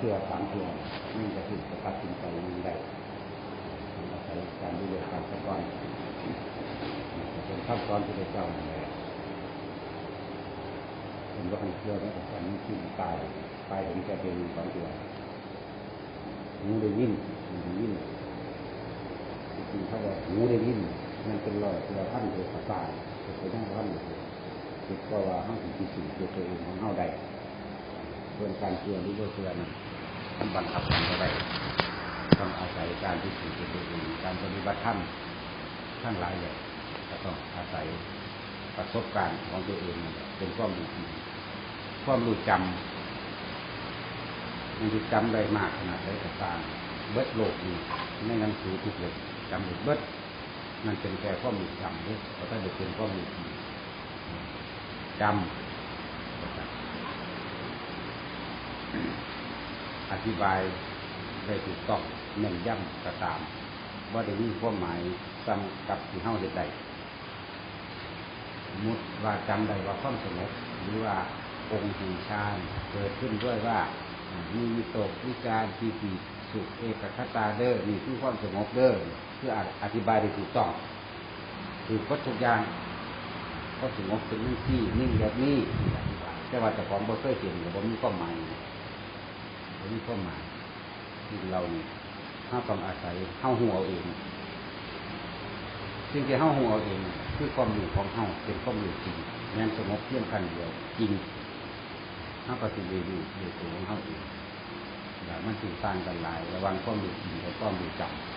เชื่อสามเชื่อนี่จะถึงจะตัดสินใจยังได้อาศัยการดูแลการสะก้อนเป็นข้ามซ้อนที่ได้เจ้านั่นแหละเป็นว่าเชื่อแล้วก็สันนิษฐานตายตายถึงจะเป็นสองตัวหูได้ยินหูได้ยินจริงๆเขาบอกหูได้ยินมันเป็นรอยเราท่านเกิดประสาทเกิดไปนั่งท่านเลยคิดก็ว่าห้องสิ่สิ่งตัวตัวเองของเฮาได้ ส่วนการเชื่อหรือว่าเชื่อนั้นทำบังคับกันไม่ได้ต้องอาศัยการที่สิ่งตัวเองการปฏิบัติธรรมทั้งหลายเลยก็ต้องอาศัยประสบการณ์ของตัวเองเป็นความรู้ความรู้จำมันจะจำได้มากขนาดไหนก็ตามเบิดโลกนี้ในหนังสือทุกเล่มจำได้เบิดมันเป็นแค่ความรู้จำด้วยเพราะถ้าเด็กเป็นความรู้จำ อธิบายได้ถูกต้องเน้นย้ำกระตามว่าได้มีความหมายซ้ำกับที่เฮาเด็ดใดมุดว่าจำได้ว่าความสงบหรือว่าองค์แห่งฌานเกิดขึ้นด้วยว่ามีวิตกวิจารปีติสุขเอกคตาเด้อมีคือความสงบเด้อเพื่ออธิบายได้ถูกต้องคือวัตถุยางก็สงบเป็นนิ่งที่นิ่งแบบนี้แต่ว่าแต่ของบ่เคยเห็นหรือบ่มีความหมาย มีความหมายที่เรานี่ห้าต้องอาศัยเข้าหัวเอาเองสิ่งที่เข้าหัวเอาเองคือความอยู่ของเข้าเป็นความอยู่จริงงั้นสงบเพียงคันเดียวจริงห้าปฏิบัติอยู่อยู่ตัวของเข้าเองอย่ามันถึงต่างกันหลาย ระวังความอยู่จริงกับความอยู่จำ